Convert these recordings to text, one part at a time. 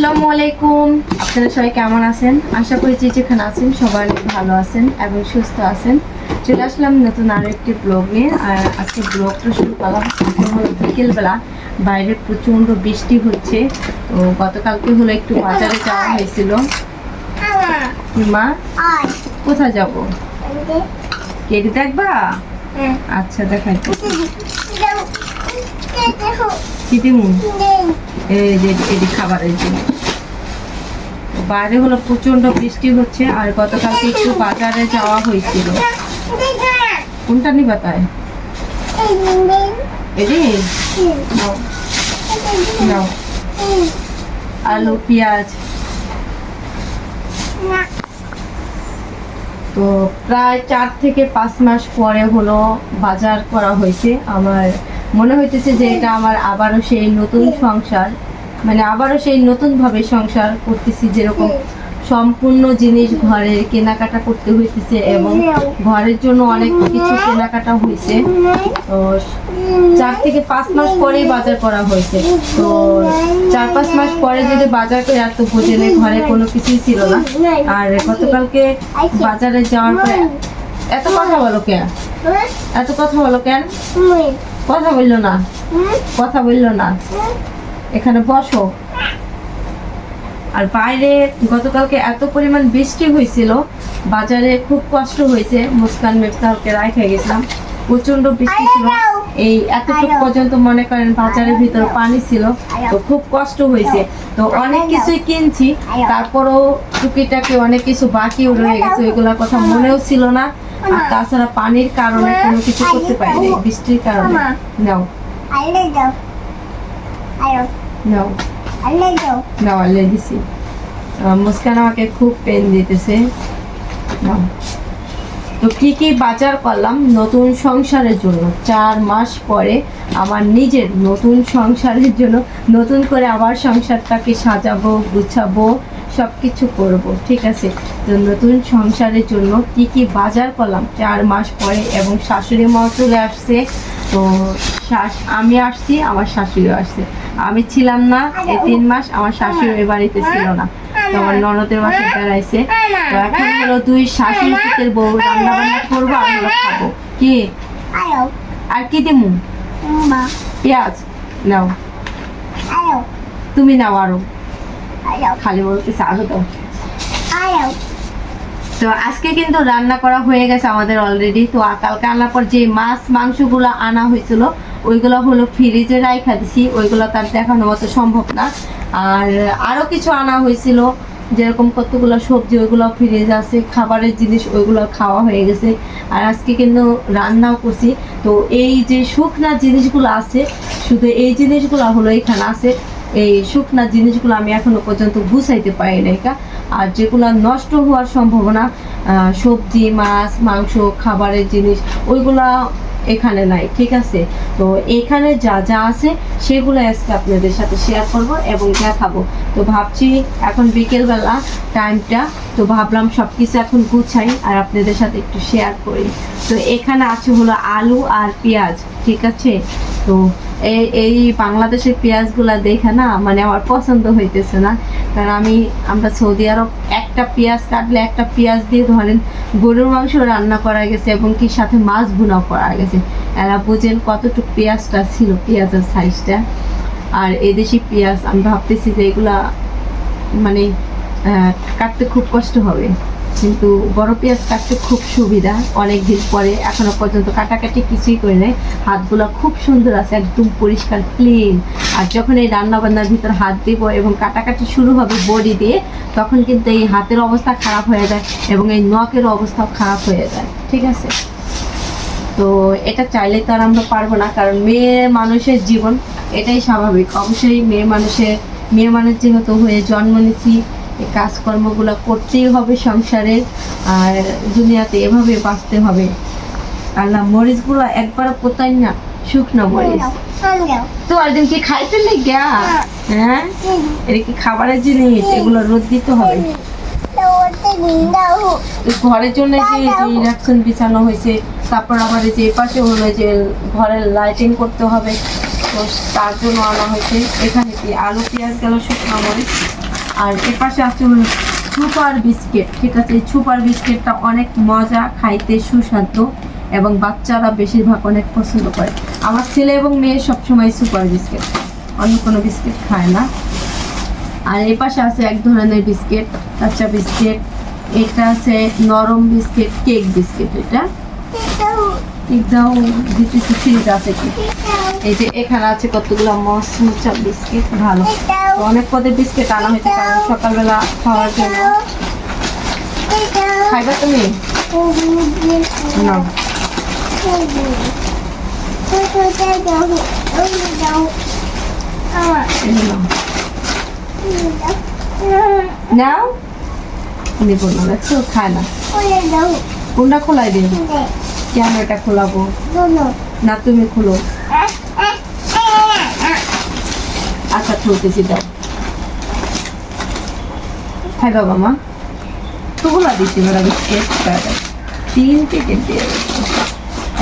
আসসালামু আলাইকুম। আপনারা সবাই কেমন আছেন? আশা করি যে যেখানে আছেন সবাই অনেক ভালো আছেন এবং সুস্থ আছেন। চলে আসলাম নতুন আরও একটি ব্লগ নিয়ে। আর আজকে ব্লগটা শুরু করলাম এখন হলো বিকেলবেলা। বাইরে প্রচণ্ড বৃষ্টি হচ্ছে। তো গতকালকে হলো একটু বাজারে যাওয়া হয়েছিল। মা কোথায় যাব? কেটে দেখবা? আচ্ছা দেখাই। এই যে এটি খাবারের জন্য বাইরে হলো প্রচণ্ড বৃষ্টি হচ্ছে আর গতকালকে একটু বাজারে যাওয়া হয়েছিল। কোনটা নিবা তাই? এটি নাও। নাও। আলু পেঁয়াজ। তো প্রায় চার থেকে পাঁচ মাস পরে হলো বাজার করা হয়েছে আমার মনে হইতেছে যে এটা আমার আবারও সেই নতুন সংসার মানে আবারও সেই নতুনভাবে সংসার করতেছি যেরকম সম্পূর্ণ জিনিস ঘরের কেনাকাটা করতে হইতেছে এবং ঘরের জন্য অনেক কিছু কেনাকাটা হয়েছে তো চার থেকে পাঁচ মাস পরেই বাজার করা হয়েছে। তো চার পাঁচ মাস পরে যদি বাজার করে আর তো ঘরে কোনো কিছুই ছিল না। আর গতকালকে বাজারে যাওয়ার পরে এত কথা বলো কেন? এত কথা বলো কেন? কথা বলল না। কথা বলল না। এখানে বসো। আর বাইরে গতকালকে এত পরিমাণ বৃষ্টি হয়েছিল বাজারে খুব কষ্ট হয়েছে মুস্কান মেফতাহকে রাখে গেছিলাম। প্রচণ্ড বৃষ্টি ছিল। এই এতটুকু পর্যন্ত মনে করেন বাজারের ভিতর পানি ছিল তো খুব কষ্ট হয়েছে। তো অনেক কিছুই কিনছি তারপরও টুকিটাকি অনেক কিছু বাকিও রয়ে গেছে ওইগুলোর কথা মনেও ছিল না। আর তাছাড়া পানির কারণে কোনো কিছু করতে পারিনি বৃষ্টির কারণে। নাও। নাও। নাও আল্লাহ দিছি। মুস্কান আমাকে খুব পেন দিতেছে। নাও। তো কি কি বাজার করলাম? নতুন সংসারের জন্য। চার মাস পরে আমার নিজের নতুন সংসারের জন্য নতুন করে আবার সংসারটাকে সাজাবো গুছাবো। সব কিছু করব ঠিক আছে? তো নতুন সংসারের জন্য কি কি বাজার করলাম? চার মাস পরে এবং শাশুড়ি মাও চলে আসছে তো শাশ আমি আসছি আমার শাশুড়িও আসছে। আমি ছিলাম না এই তিন মাস আমার শাশুড়ি বাড়িতে ছিল না। তো আমার ননদের বাসায় বেড়াইছে। তো এখন হলো দুই শাশুড়ি পুতের বউ রান্না বান্না করব আর হলো খাব। কি? আর কি দিমু? পেঁয়াজ। নাও। তুমি নাও আরও। খালি বলতেছে আরও তো? আজকে কিন্তু রান্না করা হয়ে গেছে আমাদের অলরেডি তো কালকে আনার পর যে মাছ মাংসগুলো আনা হয়েছিল ওইগুলো হলো ফ্রিজে রাইখা দিছি। ওইগুলো তার দেখানো মতো সম্ভব না। আর আরও কিছু আনা হয়েছিল যেরকম কতগুলো সবজি ওইগুলো ফ্রিজ আছে খাবারের জিনিস ওইগুলো খাওয়া হয়ে গেছে। আর আজকে কিন্তু রান্নাও করছি। তো এই যে শুকনা জিনিসগুলো আছে শুধু এই জিনিসগুলো হলো এখানে আছে। এই শুকনা জিনিসগুলো আমি এখনও পর্যন্ত গুছাইতে পারি নাই আর যেগুলো নষ্ট হওয়ার সম্ভাবনা সবজি, মাছ, মাংস, খাবারের জিনিস, ওইগুলা এখানে নাই, ঠিক আছে? তো এখানে যা যা আছে সেগুলো আজকে আপনাদের সাথে শেয়ার করব এবং দেখাবো। তো ভাবছি এখন বিকেলবেলা টাইমটা তো ভাবলাম সব কিছু এখন গুছাই আর আপনাদের সাথে একটু শেয়ার করি। তো এখানে আছে হলো আলু আর পেঁয়াজ, ঠিক আছে? তো এই বাংলাদেশের পেঁয়াজগুলা দেখে না মানে আমার পছন্দ হইতেছে না। কারণ আমি, আমরা সৌদি আরব একটা পেঁয়াজ কাটলে একটা পেঁয়াজ দিয়ে ধরেন গরুর মাংস রান্না করা গেছে এবং কি সাথে মাছ ভুনাও করা গেছে। এরা বুঝেন কতটুকু পেঁয়াজটা ছিল, পেঁয়াজের সাইজটা আর এদেশি পেঁয়াজ, আমি ভাবতেছি যে এগুলা মানে কাটতে খুব কষ্ট হবে। কিন্তু বড় পেঁয়াজ কাটতে খুব সুবিধা। অনেক দিন পরে, এখনও পর্যন্ত কাটাকাটি কিছুই করে নেই। হাতগুলো খুব সুন্দর আছে, একদম পরিষ্কার ক্লিন আর যখন এই রান্নাবান্নার ভিতর হাত দিব এবং কাটাকাটি শুরু হবে বডি দিয়ে, তখন কিন্তু এই হাতের অবস্থা খারাপ হয়ে যায় এবং এই নখের অবস্থাও খারাপ হয়ে যায়, ঠিক আছে? তো এটা চাইলে তো আর আমরা পারব না, কারণ মেয়ে মানুষের জীবন এটাই স্বাভাবিক। অবশ্যই মেয়ে মানুষের, মেয়ে মানুষ যেহেতু হয়ে জন্ম এই কাজকর্মগুলো করতেই হবে সংসারে, আর দুনিয়াতে এভাবে বাঁচতে হবে। না মরিচগুলো একবার কোথায় না, শুকনো মরিচ। তো একদিন কি খাইতে লেগে? হ্যাঁ? এটা কি খাবারের জিনিস? এগুলো রোদ দিতে হবে। ঘরের জন্য যে ইন্ডাকশন বিছানো হয়েছে, তারপর আবার যে এপাশে হলো যে ঘরের লাইটিং করতে হবে। তো তার জন্য আনা হয়েছে। এখানে কি আলু, পেঁয়াজ গেল শুকনো মরিচ? আর এর পাশে আছে সুপার বিস্কিট। ঠিক আছে, এই সুপার বিস্কিটটা অনেক মজা, খাইতে সুস্বাদু এবং বাচ্চারা বেশিরভাগ অনেক পছন্দ করে। আমার ছেলে এবং মেয়ে সবসময় সুপার বিস্কিট, অন্য কোনো বিস্কিট খায় না। আর এই পাশে আছে এক ধরনের বিস্কিট, কাঁচা বিস্কিট, এটা আছে নরম বিস্কিট, কেক বিস্কিট এটা। কেক দাও আছে এই যে এখানে আছে কতগুলো মসমুচা বিস্কিট, ভালো। অনেক পদের বিস্কিট আনা হয়েছে কারণ সকালবেলা খাওয়ার জন্য। খাইবা তুমি? না। নাও। নিব না দেখছ খায় না। কোনটা খোলাই দিন কেন এটা খোলাবো? না তুমি খুলো। আচ্ছা খুলতেছি দাও হাই বাবা মা। তোগুলা দিচ্ছি ওরা বিস্কিট তিন প্যাকেট দিয়ে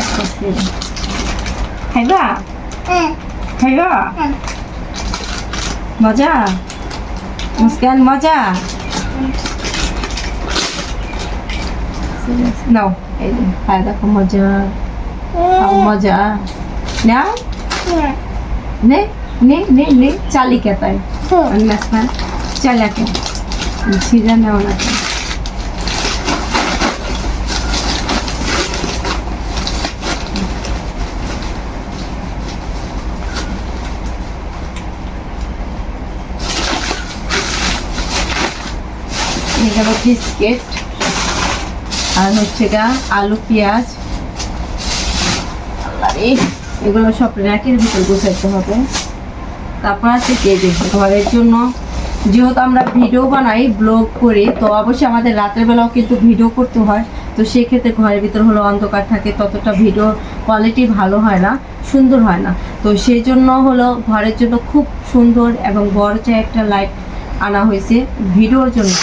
একটা ছিল। খাইবা খাইবা মজা? মুস্কান মজা? নাও এই যে দেখো মজা। মজা। নাও। নে। ને ને ને ચાલી કહેતા અંગ્રેજમાં ચાલ્યા કે જીરા ના ઓલા এখানে বিস্কিট আর হচ্ছে গা আলু পেঁয়াজ। এগুলো সব র্যাকের ভিতর গুছাইতে হবে। তারপর আছে কেজি ঘরের জন্য। যেহেতু আমরা ভিডিও বানাই, ব্লগ করি, তো অবশ্যই আমাদের রাতের বেলাও কিন্তু ভিডিও করতে হয়। তো সেক্ষেত্রে ঘরের ভিতর হলো অন্ধকার থাকে, ততটা ভিডিও কোয়ালিটি ভালো হয় না, সুন্দর হয় না। তো সেই জন্য হলো ঘরের জন্য খুব সুন্দর এবং বড় চেয়ে একটা লাইট আনা হয়েছে। ভিডিওর জন্য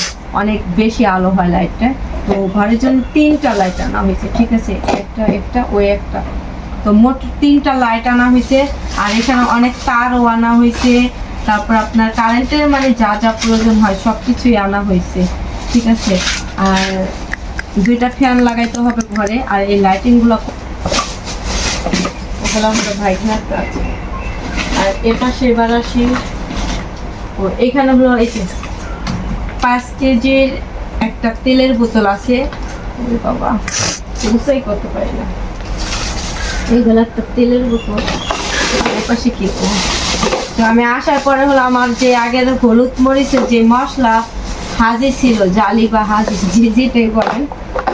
অনেক বেশি আলো হয় লাইটটা তো ঘরের জন্য তিনটা লাইট আনা হয়েছে, ঠিক আছে? একটা একটা, ওই একটা। তো মোট তিনটা লাইট আনা হয়েছে আর এখানে অনেক তারও আনা হয়েছে তারপর আপনার কারেন্টের মানে যা যা প্রয়োজন হয় সব কিছুই আনা হয়েছে ঠিক আছে? আর দুইটা ফ্যান লাগাইতে হবে ঘরে, আর এই লাইটিংগুলো ওগুলো আমরা আর ও, এখানে পাঁচ কেজির একটা তেলের বোতল আছে। বাবা বুঝতেই করতে পারি না। এইগুলো একটা তেলের এর পাশে কি তো আমি আসার পরে হলো আমার যে আগের হলুদ মরিচের যে মশলা হাজি ছিল, জালি বা হাজি যে যেটাই বলেন,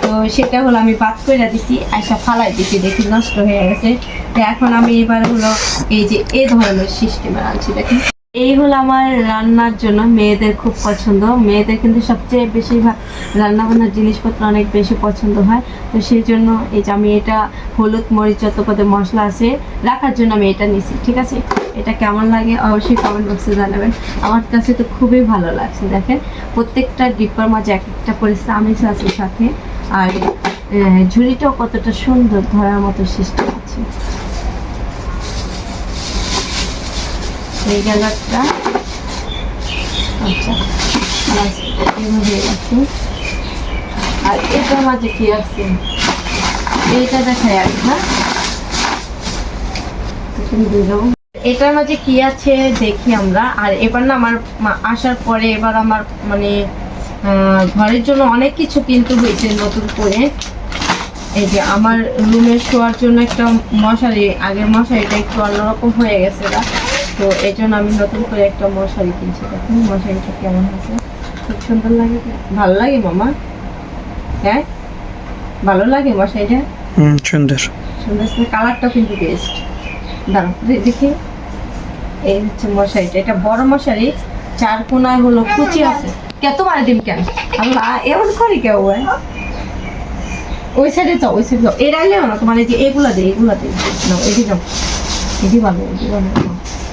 তো সেটা হলো আমি বাদ করে দিছি, আইসা ফালাই দিছি, দেখি নষ্ট হয়ে গেছে। তো এখন আমি এবার হলো এই যে এ ধরনের সিস্টেমে আনছি, দেখেন। এই হলো আমার রান্নার জন্য মেয়েদের খুব পছন্দ। মেয়েদের কিন্তু সবচেয়ে বেশিরভাগ রান্না বান্নার জিনিসপত্র অনেক বেশি পছন্দ হয়। তো সেই জন্য এই যে আমি এটা হলুদ মরিচ যত পদে মশলা আছে রাখার জন্য আমি এটা নিছি ঠিক আছে? এটা কেমন লাগে অবশ্যই কমেন্ট বক্সে জানাবেন। আমার কাছে তো খুবই ভালো লাগছে, দেখেন। প্রত্যেকটা ডিব্বার মাঝে এক একটা করে চামিচ আছে সাথে। আর ঝুড়িটাও কতটা সুন্দর ধরার মতো সৃষ্টি আছে এই গেল একটা আচ্ছা এভাবে আছে আর এটার মাঝে কি আছে? এইটা হ্যাঁ। এটার মাঝে কি আছে দেখি আমরা। আর এবার না আমার আসার পরে এবার আমার মানে ঘরের জন্য অনেক কিছু কিনতে হয়েছে নতুন করে। এই যে আমার রুমে শোয়ার জন্য একটা মশারি, আগের মশারিটা একটু অন্যরকম হয়ে গেছে তো এই জন্য আমি নতুন করে একটা মশারি কিনছি। দেখুন মশারিটা কেমন হয়েছে। খুব সুন্দর লাগে ভালো লাগে মামা? হ্যাঁ? ভালো লাগে মশারিটা? হুম সুন্দর। সুন্দর সুন্দর কালারটা কিন্তু বেস্ট দাঁড়াও দে- দেখি। এই হচ্ছে মশারিটা। এটা বড় মশারি চার কোনায় হলো কুচি আছে। কে তোমার দিন কেন? আল্লাহ এমন করি কেউ ওই সাইডে যাও ওই সাইডে যাও। এর আইলেও না তোমার এই যে এগুলা দে এগুলা দে। নাও এদিকে যাও। এদি ভালো এদি ভালো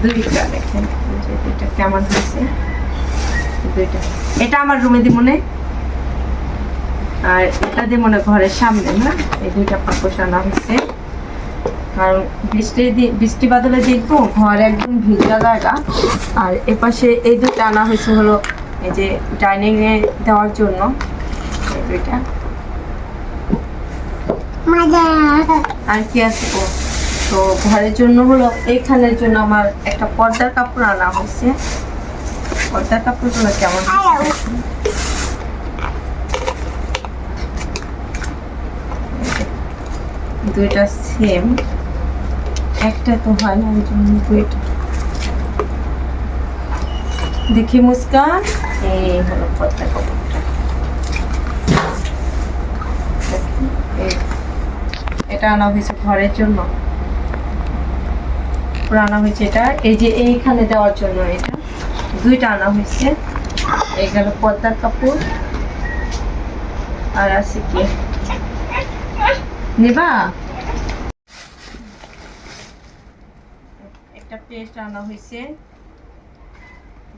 দুইটা দেখেন যে দুইটা কেমন হয়েছে। দুইটা। এটা আমার রুমে দিব মনে আর এটা দিয়ে মনে ঘরের সামনে না? এই দুইটা পাপোশ আনা হয়েছে। কারণ বৃষ্টি বৃষ্টি বাদলে দেখব ঘর একদম ভিজা জায়গা আর এপাশে এই দুইটা আনা হয়েছে হলো এই যে ডাইনিং এ দেওয়ার জন্য। এই দুইটা। আর কি আছে তো ঘরের জন্য হলো এইখানের জন্য আমার একটা পর্দার কাপড় আনা হয়েছে। পর্দার কাপড়গুলো কেমন দুইটা সেম একটা তো হয় না ওই জন্য দুইটা। দেখি মুস্কান এই হলো পর্দার কাপড়টা। এটা আনা হয়েছে ঘরের জন্য। পুরো আনা হয়েছে এটা। এই যে এইখানে দেওয়ার জন্য এটা। দুইটা আনা হয়েছে। এই গেল পর্দার কাপড়। আর আছে কি? নেবা? একটা পেস্ট আনা হয়েছে।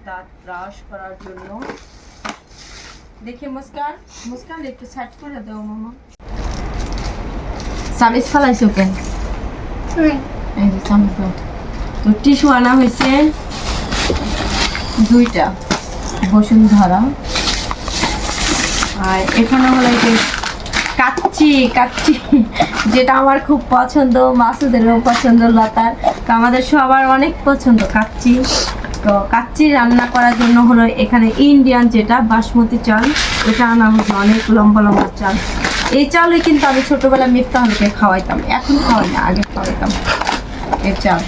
দাঁত ব্রাশ করার জন্য। দেখি মুস্কান। মুস্কান একটু সেট করে দাও মামা। সামিস ফেলাইছো কেন? এই যে সামিস তো টিস্যু আনা হয়েছে দুইটা বসুন্ধরা। আর এখানে হলো যে কাচ্চি কাচ্চি, যেটা আমার খুব পছন্দ, মাসুদেরও পছন্দ, লতার। তো আমাদের সবার অনেক পছন্দ কাচ্চি। তো কাচ্চি রান্না করার জন্য হলো এখানে ইন্ডিয়ান যেটা, বাসমতি চাল। এটা আনা হয়েছে অনেক লম্বা লম্বা চাল। এই চালই কিন্তু আমি ছোটবেলায় মিথ্যা হলকে খাওয়াইতাম। এখন খাওয়াই না, আগে খাওয়াইতাম। এই চাল।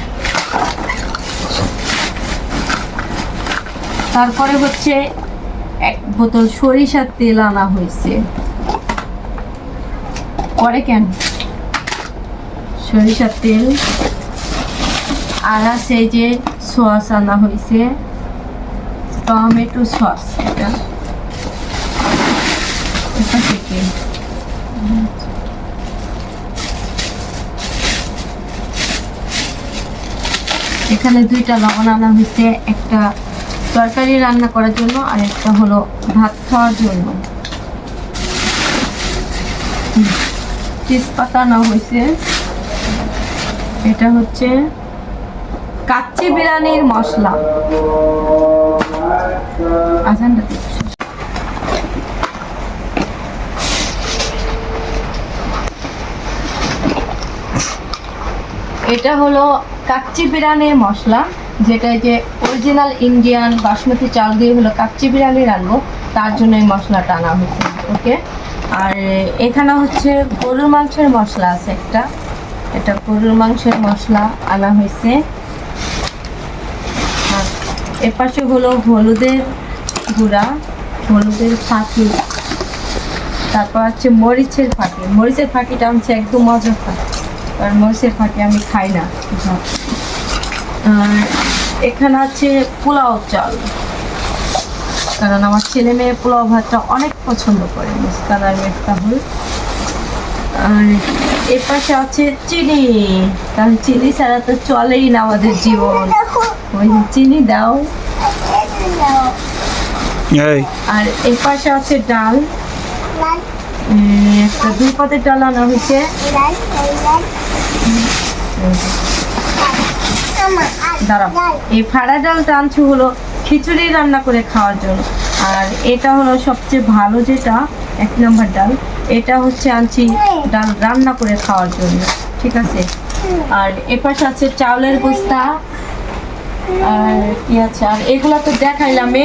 তারপরে হচ্ছে এক বোতল সরিষার তেল আনা হয়েছে। পরে কেন? সরিষার তেল। আর আছে যে সস আনা হয়েছে। টমেটো সস এটা থেকে। এখানে দুইটা লবণ আনা হয়েছে, একটা তরকারি রান্না করার জন্য আর একটা হলো ভাত খাওয়ার জন্য। তেজপাতা আনা হয়েছে। এটা হচ্ছে কাচ্চি বিরিয়ানির মশলা। আজানটা এটা হলো কাচ্চি বিরিয়ানির মশলা, যেটা যে অরিজিনাল ইন্ডিয়ান বাসমতি চাল দিয়ে হলো কাচ্চি বিরিয়ানি রান্নবো তার জন্য এই মশলাটা আনা হয়েছে, ওকে? আর এখানে হচ্ছে গরুর মাংসের মশলা আছে একটা। এটা গরুর মাংসের মশলা আনা হয়েছে। আর এপাশে হলো হলুদের গুঁড়া, হলুদের ফাঁকি। তারপর হচ্ছে মরিচের ফাঁকি। মরিচের ফাঁকিটা হচ্ছে একদম মজার ফাঁকি। আর মরিচের ফাঁকি আমি খাই না। আর এখানে আছে পোলাও চাল। কারণ আমার ছেলে মেয়ে পোলাও ভাতটা অনেক পছন্দ করে মুস্কান আর মেফতাহুল আর এর পাশে আছে চিনি। কারণ চিনি ছাড়া তো চলেই না আমাদের জীবন। ওই চিনি দাও। আর এর পাশে আছে ডাল। একটা দুই পাতের ডাল আনা হয়েছে। এই ফাড়া আনছি হলো খিচুড়ি রান্না করে খাওয়ার জন্য। আর এটা হলো সবচেয়ে ভালো যেটা, এক নম্বর ডাল, এটা হচ্ছে আনছি ডাল রান্না করে খাওয়ার জন্য, ঠিক আছে? আর এপাশে আছে চাউলের বস্তা, আর কি আছে? আর এগুলা তো দেখাইলামে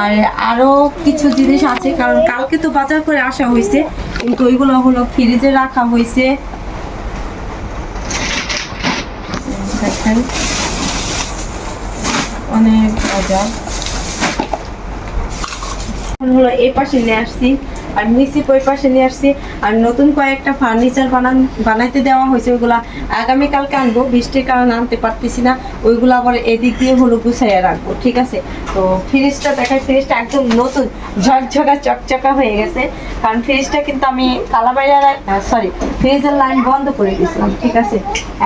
আর আরও কিছু জিনিস আছে, কারণ কালকে তো বাজার করে আসা হয়েছে, কিন্তু ওইগুলো হলো ফ্রিজে রাখা হয়েছে। দেখেন। অনেক মজা। এখন হলো এই পাশে নিয়ে আসছি। আর মিসি ওই পাশে নিয়ে আসছি। আর নতুন কয়েকটা ফার্নিচার বানান, বানাইতে দেওয়া হয়েছে, ওইগুলা আগামীকালকে আনব, বৃষ্টির কারণে আনতে পারতেছি না। ওইগুলো আবার এদিক দিয়ে হলো গুছাইয়া রাখব, ঠিক আছে? তো ফ্রিজটা দেখায় ফ্রিজটা একদম নতুন, ঝকঝকা, চকচকা হয়ে গেছে। কারণ ফ্রিজটা কিন্তু আমি কালাবাইয়া সরি ফ্রিজের লাইন বন্ধ করে দিয়েছিলাম, ঠিক আছে?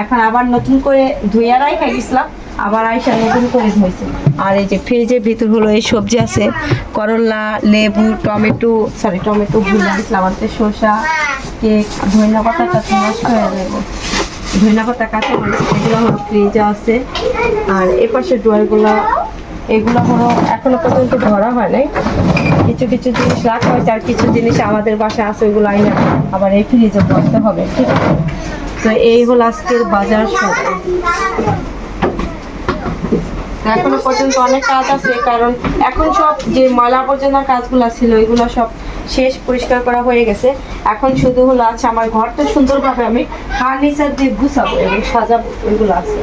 এখন আবার নতুন করে ধুইয়া রাখা গেছিলাম। আবার আইসা নতুন করে ধুইছে। আর এই যে ফ্রিজের ভিতর হলো এই সবজি আছে, করলা, লেবু, টমেটো সরি টমেটো ভুলে দিয়েছিলাম আমাদের শসা, কেক ধনিয়া পাতাটা তো নষ্ট হয়ে যাবে। ধনিয়া পাতা কাঁচা মরিচ এগুলো হলো ফ্রিজে আছে। আর এ পাশে ড্রয়ারগুলো, এগুলো হলো এখনও পর্যন্ত ধরা হয় নাই। কিছু কিছু জিনিস রাখা হয়েছে, আর কিছু জিনিস আমাদের বাসায় আছে, ওইগুলো আইনা আবার এই ফ্রিজে ভরতে হবে, ঠিক আছে? তো এই হলো আজকের বাজার সদাই এখনও পর্যন্ত অনেক কাজ আছে, কারণ এখন সব যে ময়লা আবর্জনার কাজগুলো ছিল, এগুলো সব শেষ পরিষ্কার করা হয়ে গেছে। এখন শুধু হলো আছে আমার ঘরটা সুন্দরভাবে আমি ফার্নিচার দিয়ে গুছাবো এবং সাজাবো, এগুলো আছে।